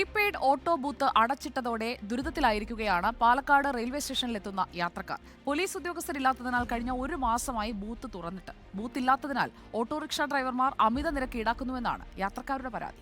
Prepaid auto booth അടച്ചിട്ടതോടെ ദുരിതത്തിലായിരിക്കുകയാണ് Palakkad railway സ്റ്റേഷനിലെത്തുന്ന യാത്രക്കാർ. പോലീസ് ഉദ്യോഗസ്ഥരില്ലാത്തതിനാൽ കഴിഞ്ഞ ഒരു മാസമായി ബൂത്ത് തുറന്നിട്ട്. ബൂത്ത് ഇല്ലാത്തതിനാൽ ഓട്ടോറിക്ഷ ഡ്രൈവർമാർ അമിത നിരക്ക് ഈടാക്കുന്നുവെന്നാണ് യാത്രക്കാരുടെ പരാതി.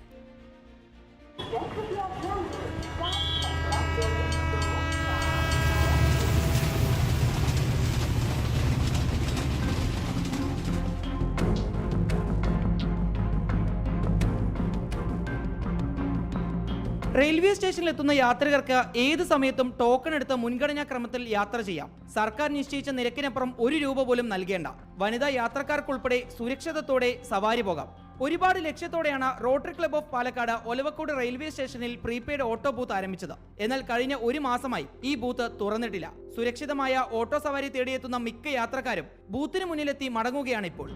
റെയിൽവേ സ്റ്റേഷനിൽ എത്തുന്ന യാത്രികർക്ക് ഏത് സമയത്തും ടോക്കൺ എടുത്ത് മുൻഗണനാ ക്രമത്തിൽ യാത്ര ചെയ്യാം. സർക്കാർ നിശ്ചയിച്ച നിരക്കിനപ്പുറം ഒരു രൂപ പോലും നൽകേണ്ട. വനിതാ യാത്രക്കാർക്കുൾപ്പെടെ സുരക്ഷിതത്തോടെ സവാരി പോകാം. ഒരുപാട് ലക്ഷ്യത്തോടെയാണ് rotary club of Palakkad Olavakkode railway സ്റ്റേഷനിൽ പ്രീപെയ്ഡ് ഓട്ടോ ബൂത്ത് ആരംഭിച്ചത്. എന്നാൽ കഴിഞ്ഞ ഒരു മാസമായി ഈ ബൂത്ത് തുറന്നിട്ടില്ല. സുരക്ഷിതമായ ഓട്ടോ സവാരി തേടിയെത്തുന്ന മിക്ക യാത്രക്കാരും ബൂത്തിന് മുന്നിലെത്തി മടങ്ങുകയാണ് ഇപ്പോൾ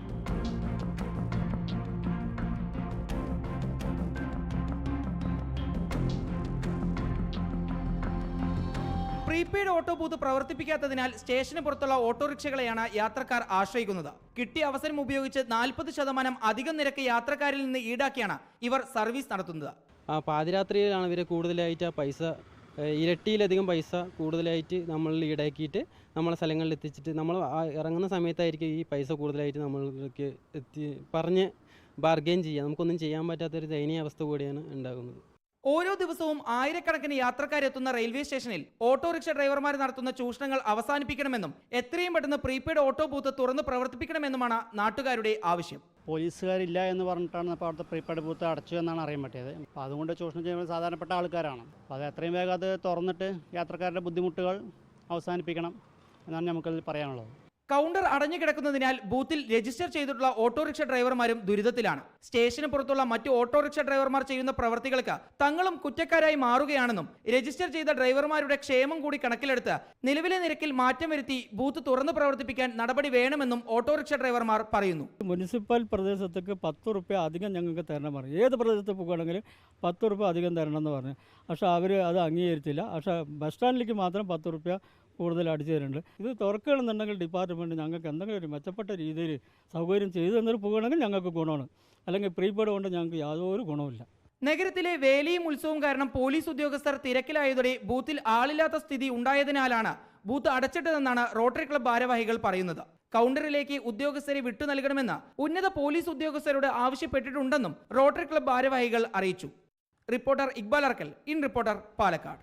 പ്രീപെയ്ഡ് ഓട്ടോ ബൂത്ത് പ്രവർത്തിപ്പിക്കാത്തതിനാൽ സ്റ്റേഷന് പുറത്തുള്ള ഓട്ടോറിക്ഷകളെയാണ് യാത്രക്കാർ ആശ്രയിക്കുന്നത്. കിട്ടിയ അവസരം ഉപയോഗിച്ച് നാൽപ്പത് ശതമാനം അധികം നിരക്ക് യാത്രക്കാരിൽ നിന്ന് ഈടാക്കിയാണ് ഇവർ സർവീസ് നടത്തുന്നത്. ആ പാതിരാത്രിയിലാണ് ഇവർ കൂടുതലായിട്ട് ആ പൈസ ഇരട്ടിയിലധികം പൈസ കൂടുതലായിട്ട് നമ്മൾ ഈടാക്കിയിട്ട് നമ്മളെ സ്ഥലങ്ങളിൽ എത്തിച്ചിട്ട് നമ്മൾ ഇറങ്ങുന്ന സമയത്തായിരിക്കും ഈ പൈസ കൂടുതലായിട്ട് നമ്മൾക്ക് എത്തി പറഞ്ഞ് ബാർഗെയിൻ ചെയ്യുക നമുക്കൊന്നും ചെയ്യാൻ പറ്റാത്തൊരു ദയനീയ അവസ്ഥ കൂടിയാണ് ഉണ്ടാകുന്നത്. ഓരോ ദിവസവും ആയിരക്കണക്കിന് യാത്രക്കാരെത്തുന്ന റെയിൽവേ സ്റ്റേഷനിൽ ഓട്ടോറിക്ഷ ഡ്രൈവർമാർ നടത്തുന്ന ചൂഷണങ്ങൾ അവസാനിപ്പിക്കണമെന്നും എത്രയും പെട്ടെന്ന് പ്രീപെയ്ഡ് ഓട്ടോ ബൂത്ത് തുറന്ന് പ്രവർത്തിപ്പിക്കണമെന്നുമാണ് നാട്ടുകാരുടെ ആവശ്യം. പോലീസുകാരില്ല എന്ന് പറഞ്ഞിട്ടാണ് ഇപ്പോൾ അവിടുത്തെ പ്രീപെയ്ഡ് ബൂത്ത് അടച്ചു എന്നാണ് അറിയാൻ പറ്റിയത്. അപ്പോൾ അതുകൊണ്ട് ചൂഷണം ചെയ്യുന്നത് സാധാരണപ്പെട്ട ആൾക്കാരാണ്. അപ്പോൾ അത് എത്രയും വേഗം അത് തുറന്നിട്ട് യാത്രക്കാരുടെ ബുദ്ധിമുട്ടുകൾ അവസാനിപ്പിക്കണം എന്നാണ് നമുക്കതിൽ പറയാനുള്ളത്. കൗണ്ടർ അടഞ്ഞു കിടക്കുന്നതിനാൽ ബൂത്തിൽ രജിസ്റ്റർ ചെയ്തിട്ടുള്ള ഓട്ടോറിക്ഷ ഡ്രൈവർമാരും ദുരിതത്തിലാണ്. സ്റ്റേഷന് പുറത്തുള്ള മറ്റ് ഓട്ടോറിക്ഷ ഡ്രൈവർമാർ ചെയ്യുന്ന പ്രവർത്തികൾക്ക് തങ്ങളും കുറ്റക്കാരായി മാറുകയാണെന്നും രജിസ്റ്റർ ചെയ്ത ഡ്രൈവർമാരുടെ ക്ഷേമം കൂടി കണക്കിലെടുത്ത് നിലവിലെ നിരക്കിൽ മാറ്റം വരുത്തി ബൂത്ത് തുറന്നു പ്രവർത്തിപ്പിക്കാൻ നടപടി വേണമെന്നും ഓട്ടോറിക്ഷ ഡ്രൈവർമാർ പറയുന്നു. മുനിസിപ്പൽ പ്രദേശത്തേക്ക് പത്ത് റുപ്യ അധികം ഞങ്ങൾക്ക് തരണം പറഞ്ഞു. ഏത് പ്രദേശത്ത് പോകുകയാണെങ്കിലും പത്ത് റുപ്യ അധികം തരണം എന്ന് പറഞ്ഞു. പക്ഷേ അവർ അത് അംഗീകരിച്ചില്ല. പക്ഷേ ബസ് സ്റ്റാൻഡിലേക്ക് മാത്രം പത്ത് റുപ്യ കൂടുതൽ അടിച്ചു തരുന്നുണ്ട്. ഇത് തുറക്കുകയാണെന്നുണ്ടെങ്കിൽ ഡിപ്പാർട്ട്മെന്റ് ഞങ്ങൾക്ക് എന്തെങ്കിലും ഒരു മെച്ചപ്പെട്ട രീതിയിൽ സൗകര്യം ചെയ്തു തന്നിട്ട് പോകുകയാണെങ്കിൽ ഞങ്ങൾക്ക് ഗുണമാണ്. അല്ലെങ്കിൽ പ്രീപെയ്ഡ് കൊണ്ട് ഞങ്ങൾക്ക് യാതൊരു ഗുണവുമില്ല. നഗരത്തിലെ വേലിയും ഉത്സവവും കാരണം പോലീസ് ഉദ്യോഗസ്ഥർ തിരക്കിലായതോടെ ബൂത്തിൽ ആളില്ലാത്ത സ്ഥിതി ഉണ്ടായതിനാലാണ് ബൂത്ത് അടച്ചിട്ടതെന്നാണ് റോട്ടറി ക്ലബ് ഭാരവാഹികൾ പറയുന്നത്. കൗണ്ടറിലേക്ക് ഉദ്യോഗസ്ഥരെ വിട്ടു നൽകണമെന്ന് ഉന്നത പോലീസ് ഉദ്യോഗസ്ഥരോട് ആവശ്യപ്പെട്ടിട്ടുണ്ടെന്നും റോട്ടറി ക്ലബ് ഭാരവാഹികൾ അറിയിച്ചു. Reporter Iqbal Arkkal in reporter Palakkad.